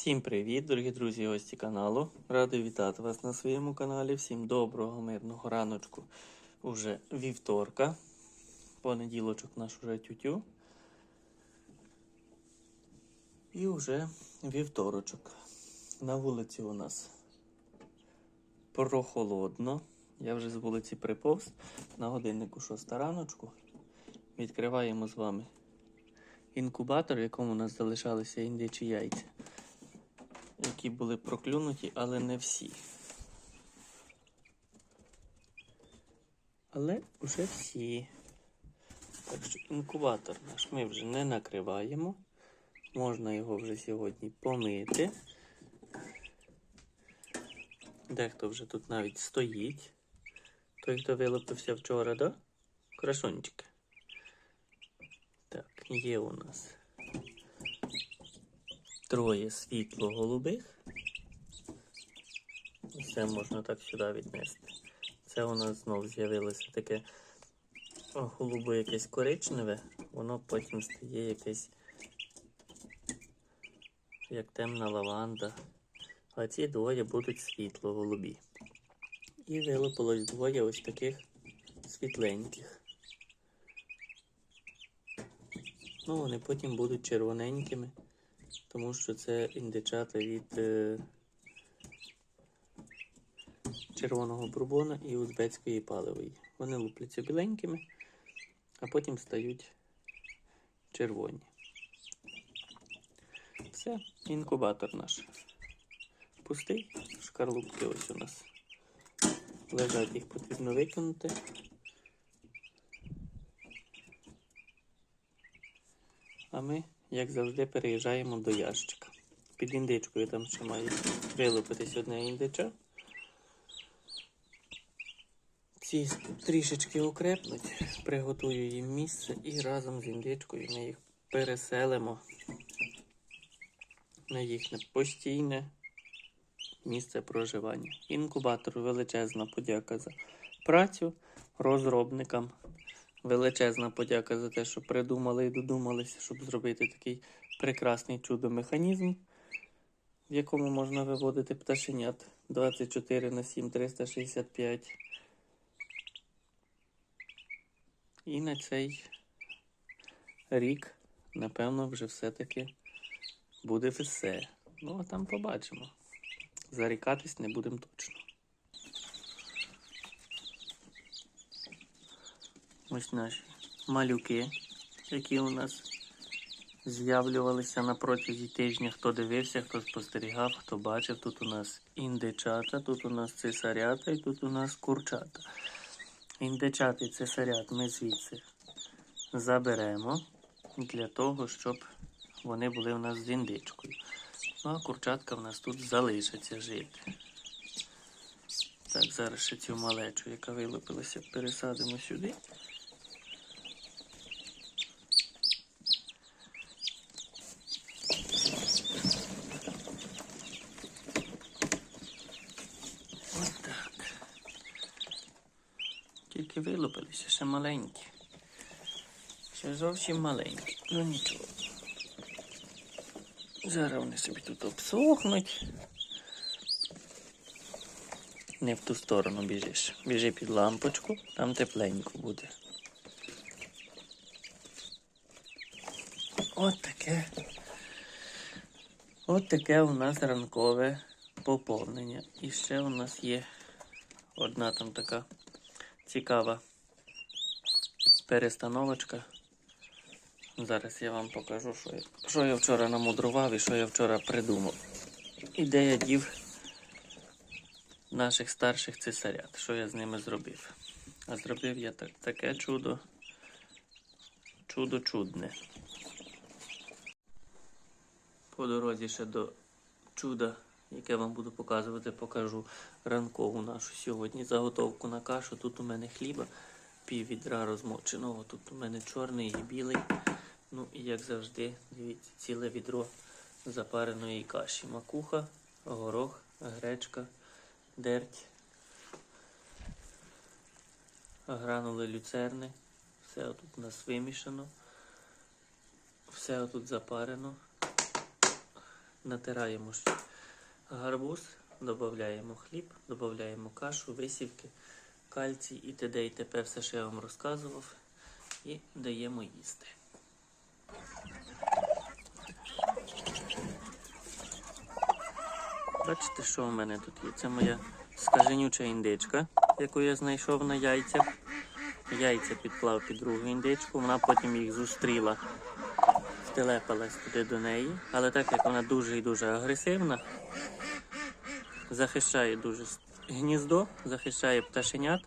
Всім привіт, дорогі друзі гості каналу. Радий вітати вас на своєму каналі. Всім доброго, мирного раночку. Уже вівторка. Понеділочок наш уже тютю. І вже вівторочок. На вулиці у нас прохолодно. Я вже з вулиці приповз. На годиннику 6 раночку. Відкриваємо з вами інкубатор, в якому у нас залишалися індичі яйця які були проклюнуті, але не всі. Але вже всі. Так що інкубатор наш ми вже не накриваємо. Можна його вже сьогодні помити. Дехто вже тут навіть стоїть. Той, хто вилупився вчора, да? Красончики. Так, є у нас троє світло-голубих. Все можна так сюди віднести. Це у нас знов з'явилося таке голубе якесь коричневе, воно потім стає якесь як темна лаванда. А ці двоє будуть світло-голубі. І вилупилось двоє ось таких світленьких. Ну, вони потім будуть червоненькими тому що це індичата від е, червоного бурбона і узбецької паливої. Вони лупляться біленькими, а потім стають червоні. Це інкубатор наш. Пустий, шкарлупки ось у нас. Лежать, їх потрібно викинути. А ми як завжди, переїжджаємо до ящика. Під індичкою там ще має вилупитись одне індича. Ці трішечки окрепнуть, приготую їм місце і разом з індичкою ми їх переселимо на їхнє постійне місце проживання. Інкубатор величезна подяка за працю розробникам. Величезна подяка за те, що придумали і додумалися, щоб зробити такий прекрасний чудо-механізм, в якому можна виводити пташенят 24 на 7 365. І на цей рік, напевно, вже все-таки буде все. Ну, а там побачимо. Зарікатись не будемо точно. Ось наші малюки, які у нас з'явлювалися на протязі тижня. Хто дивився, хто спостерігав, хто бачив. Тут у нас індичата, тут у нас цесарята і тут у нас курчата. Індичат і цесарят ми звідси заберемо для того, щоб вони були у нас з індичкою. Ну а курчатка в нас тут залишиться жити. Так, зараз ще цю малечу, яка вилупилася, пересадимо сюди. Вилупилися, ще маленькі. Ще зовсім маленькі. Ну нічого. Зараз вони собі тут обсохнуть. Не в ту сторону біжиш. Біжи під лампочку, там тепленько буде. От таке. От таке у нас ранкове поповнення. І ще у нас є одна там така цікава перестановочка. Зараз я вам покажу, що я, що я вчора намудрував і що я вчора придумав. І де я дів наших старших цесарят, що я з ними зробив. А зробив я так, таке чудо, чудо чудне. По дорозі ще до чуда яке вам буду показувати, покажу ранкову нашу сьогодні. Заготовку на кашу. Тут у мене хліба, пів відра розмоченого. Тут у мене чорний і білий. Ну і як завжди, дивіться, ціле відро запареної каші. Макуха, горох, гречка, дерть, гранули люцерни. Все тут у нас вимішано. Все тут запарено. натираємо гарбуз, додаємо хліб, додаємо кашу, висівки, кальцій і т.д. і т.п. Все, що я вам розказував, і даємо їсти. Бачите, що у мене тут є? Це моя скаженюча індичка, яку я знайшов на яйцях. Яйця підклав під другу індичку, вона потім їх зустріла, втелепалась туди до неї. Але так як вона дуже і дуже агресивна, захищає дуже гніздо, захищає пташенят.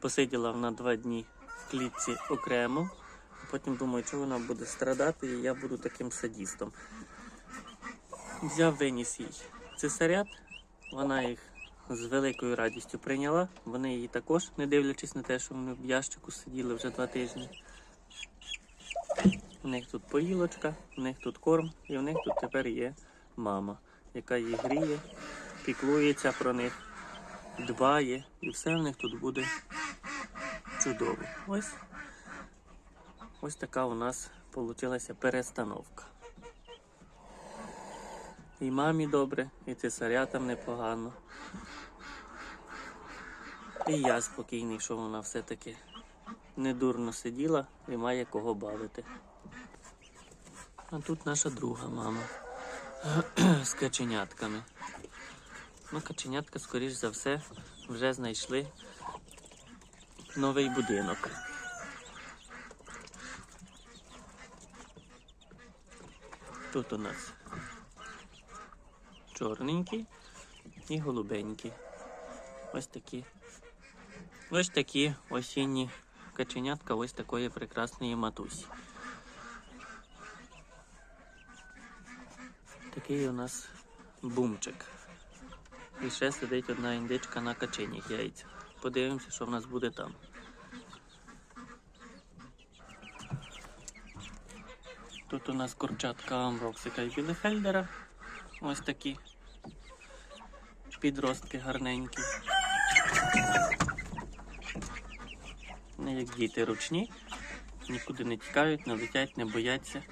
Посиділа вона два дні в клітці окремо. Потім думаю, чого вона буде страдати, і я буду таким садістом. Взяв виніс їй цесарят, вона їх з великою радістю прийняла. Вони її також, не дивлячись на те, що вони в ящику сиділи вже два тижні. У них тут поїлочка, у них тут корм, і у них тут тепер є мама, яка їх гріє, піклується про них, дбає, і все в них тут буде чудово. Ось, ось така у нас вийшла перестановка. І мамі добре, і цесарятам непогано. І я спокійний, що вона все-таки недурно сиділа і має кого бавити. А тут наша друга мама з каченятками. Ну, каченятка, скоріш за все, вже знайшли новий будинок. Тут у нас чорненькі і голубенькі. Ось такі. Ось такі осінні каченятка ось такої прекрасної матусі. Такий у нас бумчик. І ще сидить одна індичка на каченіх яйцях. Подивимося, що в нас буде там. Тут у нас курчатка Амброксика і Білефельдера. Ось такі підростки гарненькі. Вони як діти ручні, нікуди не тікають, не летять, не бояться.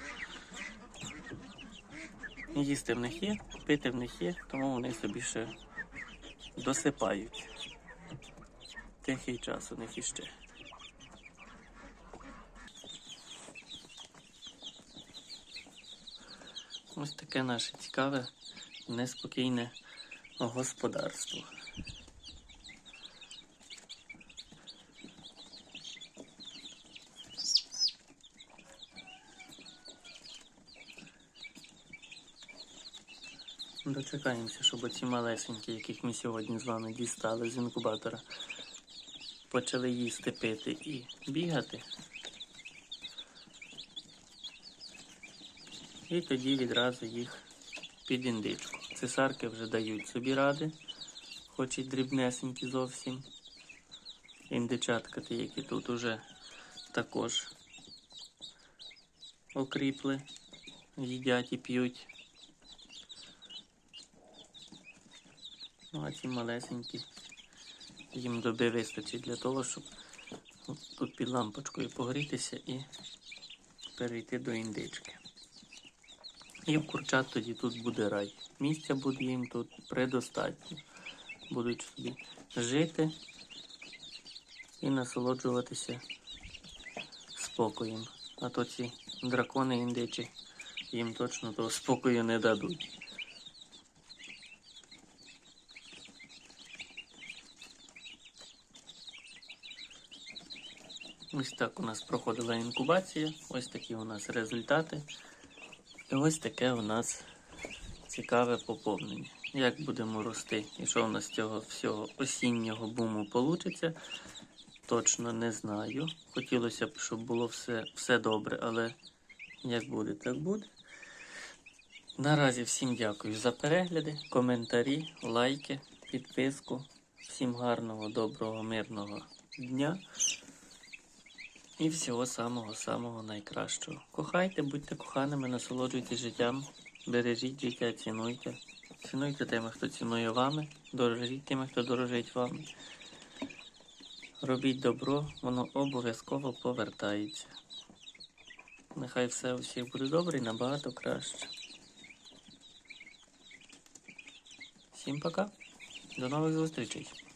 Їсти в них є, пити в них є, тому вони собі ще досипають. Тихий час у них іще. Ось таке наше цікаве, неспокійне господарство. Дочекаємося, щоб оці малесенькі, яких ми сьогодні з вами дістали з інкубатора, почали їсти, пити і бігати. І тоді відразу їх під індичку. Цесарки вже дають собі ради, хоч і дрібнесенькі зовсім. Індичатка ті, які тут уже також окріпли, їдять і п'ють. Ну, а ці малесенькі, їм доби вистачить для того, щоб тут під лампочкою погрітися і перейти до індички. І в курчат тоді тут буде рай. Місця буде їм тут предостатньо. Будуть собі жити і насолоджуватися спокоєм. А то ці дракони індичі їм точно того спокою не дадуть. Ось так у нас проходила інкубація, ось такі у нас результати. І ось таке у нас цікаве поповнення. Як будемо рости і що у нас з цього всього осіннього буму вийде, точно не знаю. Хотілося б, щоб було все, все добре, але як буде, так буде. Наразі всім дякую за перегляди, коментарі, лайки, підписку. Всім гарного, доброго, мирного дня. І всього самого-самого найкращого. Кохайте, будьте коханими, насолоджуйтесь життям, бережіть життя, цінуйте. Цінуйте тими, хто цінує вами, дорожіть тими, хто дорожить вами. Робіть добро, воно обов'язково повертається. Нехай все у всіх буде добре і набагато краще. Всім пока. До нових зустрічей.